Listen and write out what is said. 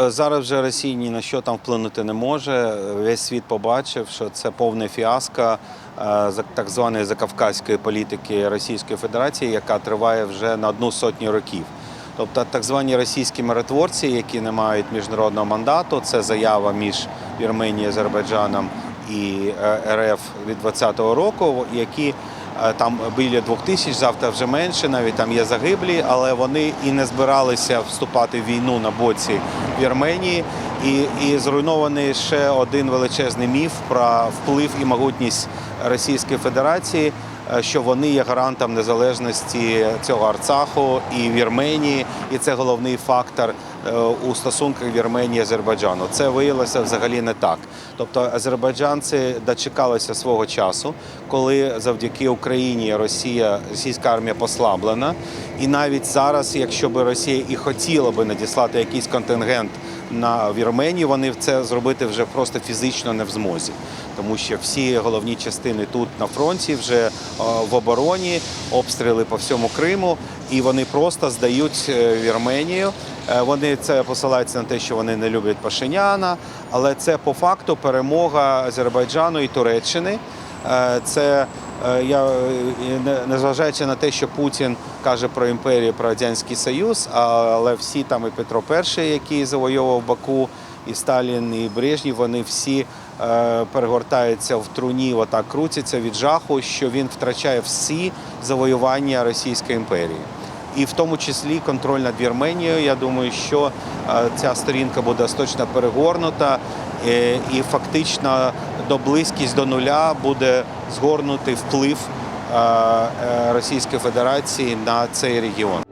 Е, Зараз вже Росія ні на що там вплинути не може. Весь світ побачив, що це повне фіаско е, так званої закавказької політики Російської Федерації, яка триває вже на одну сотню років. Тобто так звані російські миротворці, які не мають міжнародного мандату, це заява між Вірменією, Азербайджаном і е, РФ від 2020 року, які там біля двох тисяч, завтра вже менше, навіть там є загиблі, але вони і не збиралися вступати в війну на боці Вірменії. І, і зруйнований ще один величезний міф про вплив і могутність Російської Федерації, е, що вони є гарантом незалежності цього Арцаху і Вірменії, і це головний фактор е, у стосунках Вірменії Азербайджану. Це виявилося взагалі не так. Тобто азербайджанці дочекалися свого часу, коли завдяки Україні Росія, російська армія послаблена. І навіть зараз, якщо би Росія і хотіла би надіслати якийсь контингент на Вірменію, вони це зробити вже просто фізично не в змозі, тому що всі головні частини тут на фронті вже е, в обороні, обстріли по всьому Криму, і вони просто здають е, Вірменію. Е, Вони це посилаються на те, що вони не люблять Пашиняна, але це по факту перемога Азербайджану і Туреччини. Е, Це е, я е, не- незважаючи на те, що Путін каже про імперію, про радянський союз, але всі там і Петро І, який завойовував Баку, і Сталін, і Брежнєв, вони всі перегортаються в труні, отак крутяться від жаху, що він втрачає всі завоювання Російської імперії. І в тому числі контроль над Вірменією. Я думаю, що ця сторінка буде остаточно перегорнута, і фактично до близькість до нуля буде згорнутий вплив е, е, Російської Федерації на цей регіон.